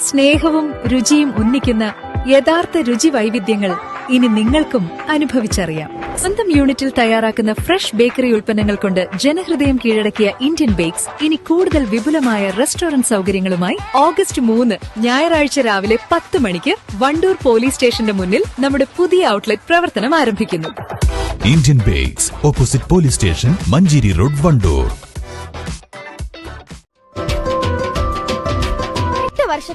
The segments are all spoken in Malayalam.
സ്നേഹവും രുചിയും ഒന്നിക്കുന്ന യഥാർത്ഥ രുചി വൈവിധ്യങ്ങൾ ഇനി നിങ്ങൾക്കും അനുഭവിച്ചറിയാം. സ്വന്തം യൂണിറ്റിൽ തയ്യാറാക്കുന്ന ഫ്രഷ് ബേക്കറി ഉൽപ്പന്നങ്ങൾ കൊണ്ട് ജനഹൃദയം കീഴടക്കിയ ഇന്ത്യൻ ബേക്സ് ഇനി കൂടുതൽ വിപുലമായ റെസ്റ്റോറന്റ് സൗകര്യങ്ങളുമായി ഓഗസ്റ്റ് മൂന്ന് ഞായറാഴ്ച രാവിലെ പത്ത് മണിക്ക് വണ്ടൂർ പോലീസ് സ്റ്റേഷന്റെ മുന്നിൽ നമ്മുടെ പുതിയ ഔട്ട്ലെറ്റ് പ്രവർത്തനം ആരംഭിക്കുന്നു. Indian Bakes opposite police station Manjeri road Wandoor.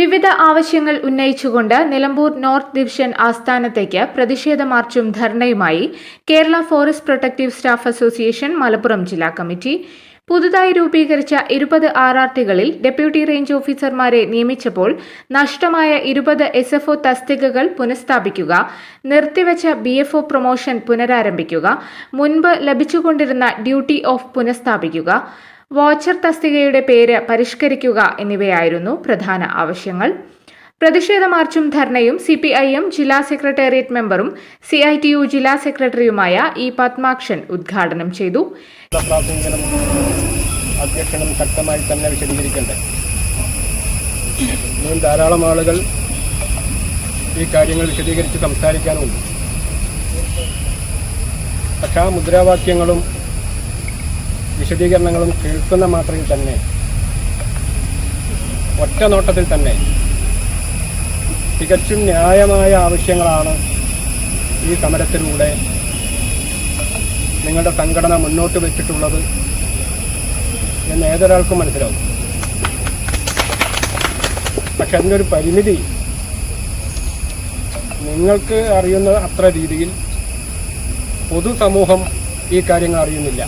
വിവിധ ആവശ്യങ്ങൾ ഉന്നയിച്ചുകൊണ്ട് നിലമ്പൂർ നോർത്ത് ഡിവിഷൻ ആസ്ഥാനത്തേക്ക് പ്രതിഷേധ മാർച്ചും ധർണയുമായി Kerala forest protective staff association Malappuram ജില്ലാ കമ്മിറ്റി. പുതുതായി രൂപീകരിച്ച ഇരുപത് ആർ ഡെപ്യൂട്ടി റേഞ്ച് ഓഫീസർമാരെ നിയമിച്ചപ്പോൾ നഷ്ടമായ ഇരുപത് എസ് എഫ് ഒ തസ്തികകൾ പുനഃസ്ഥാപിക്കുക നിർത്തിവച്ച ബി എഫ് ഒ പ്രൊമോഷൻ പുനരാരംഭിക്കുക മുൻപ് ലഭിച്ചുകൊണ്ടിരുന്ന ഡ്യൂട്ടി ഓഫ് പുനഃസ്ഥാപിക്കുക വാച്ചർ തസ്തികയുടെ പേര് പരിഷ്കരിക്കുക എന്നിവയായിരുന്നു പ്രധാന ആവശ്യങ്ങൾ. പ്രതിഷേധ മാർച്ചും ധർണയും സി പി ഐ എം ജില്ലാ സെക്രട്ടേറിയറ്റ് മെമ്പറും സി ഐ ടി യു ജില്ലാ സെക്രട്ടറിയുമായ ഇ പത്മാക്ഷൻ ഉദ്ഘാടനം ചെയ്തു. ശക്തമായി തന്നെ ധാരാളം ആളുകൾ ഈ കാര്യങ്ങൾ വിശദീകരിച്ച് സംസാരിക്കാനുണ്ട്. പക്ഷേ ആ മുദ്രാവാക്യങ്ങളും വിശദീകരണങ്ങളും കേൾക്കുന്ന മാത്രയിൽ തന്നെ ഒറ്റ നോട്ടത്തിൽ തന്നെ തികച്ചും ന്യായമായ ആവശ്യങ്ങളാണ് ഈ സമരത്തിലൂടെ നിങ്ങളുടെ സംഘടന മുന്നോട്ട് വെച്ചിട്ടുള്ളത് എന്ന് ഏതൊരാൾക്കും മനസ്സിലാവും. പക്ഷെ അതിനൊരു പരിമിതി നിങ്ങൾക്ക് അറിയുന്ന അത്ര രീതിയിൽ പൊതുസമൂഹം ഈ കാര്യങ്ങൾ അറിയുന്നില്ല.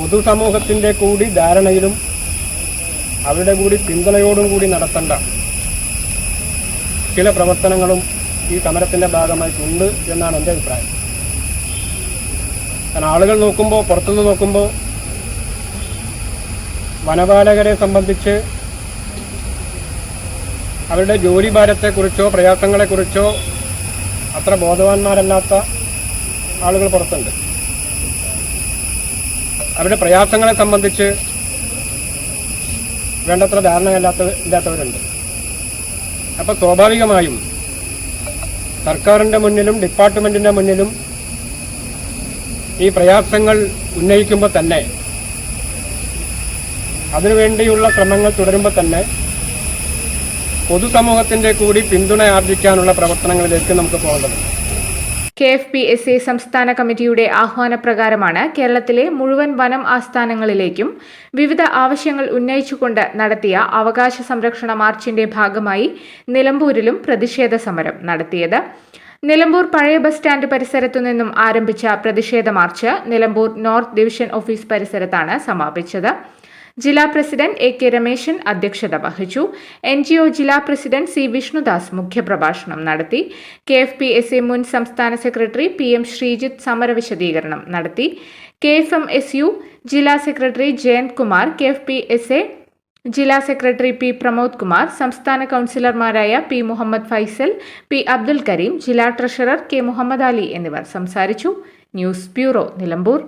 പൊതുസമൂഹത്തിന്റെ കൂടി ധാരണയിലും അവരുടെ കൂടി പിന്തുണയോടും കൂടി നടത്തേണ്ട ചില പ്രവർത്തനങ്ങളും ഈ സമരത്തിന്റെ ഭാഗമായിട്ടുണ്ട് എന്നാണ് എന്റെ അഭിപ്രായം. കാരണം ആളുകൾ നോക്കുമ്പോൾ പുറത്തുനിന്ന് നോക്കുമ്പോൾ വനപാലകരെ സംബന്ധിച്ച് അവരുടെ ജോലി ഭാരത്തെക്കുറിച്ചോ പ്രയാസങ്ങളെക്കുറിച്ചോ അത്ര ബോധവാന്മാരല്ലാത്ത ആളുകൾ പുറത്തുണ്ട്. അവരുടെ പ്രയാസങ്ങളെ സംബന്ധിച്ച് വേണ്ടത്ര ധാരണയില്ലാത്ത ഇല്ലാത്തവരുണ്ട്. അപ്പോൾ സ്വാഭാവികമായും സർക്കാരിന്റെ മുന്നിലും ഡിപ്പാർട്ട്മെന്റിന്റെ മുന്നിലും ഈ പ്രയാസങ്ങൾ ഉന്നയിക്കുമ്പോൾ തന്നെ അതിനുവേണ്ടിയുള്ള ശ്രമങ്ങൾ തുടരുമ്പോൾ തന്നെ പൊതുസമൂഹത്തിന്റെ കൂടി പിന്തുണ ആർജിക്കാനുള്ള പ്രവർത്തനങ്ങളിലേക്ക് നമുക്ക് പോകേണ്ടതുണ്ട്. K F P S A സംസ്ഥാന കമ്മിറ്റിയുടെ ആഹ്വാനപ്രകാരമാണ് കേരളത്തിലെ മുഴുവൻ വനം ആസ്ഥാനങ്ങളിലേക്കും വിവിധ ആവശ്യങ്ങൾ ഉന്നയിച്ചുകൊണ്ട് നടത്തിയ അവകാശ സംരക്ഷണ മാർച്ചിന്റെ ഭാഗമായി നിലമ്പൂരിലും പ്രതിഷേധ സമരം നടത്തിയത്. നിലമ്പൂർ പഴയ ബസ് സ്റ്റാൻഡ് പരിസരത്തു നിന്നും ആരംഭിച്ച പ്രതിഷേധ march Nilambur north division office പരിസരത്താണ് സമാപിച്ചത്. ജില്ലാ പ്രസിഡന്റ് എ കെ രമേശൻ അധ്യക്ഷത വഹിച്ചു. എൻ ജി ഒ ജില്ലാ പ്രസിഡന്റ് സി വിഷ്ണുദാസ് മുഖ്യപ്രഭാഷണം നടത്തി. K F P S A മുൻ സംസ്ഥാന സെക്രട്ടറി പി എം ശ്രീജിത്ത് സമര വിശദീകരണം നടത്തി. K F M S U ജില്ലാ secretary Jayanth Kumar K F P S A ജില്ലാ സെക്രട്ടറി പി പ്രമോദ് കുമാർ സംസ്ഥാന കൗൺസിലർമാരായ പി മുഹമ്മദ് ഫൈസൽ പി അബ്ദുൽ കരീം ജില്ലാ ട്രഷറർ കെ മുഹമ്മദ് അലി എന്നിവർ സംസാരിച്ചു. News bureau Nilambur.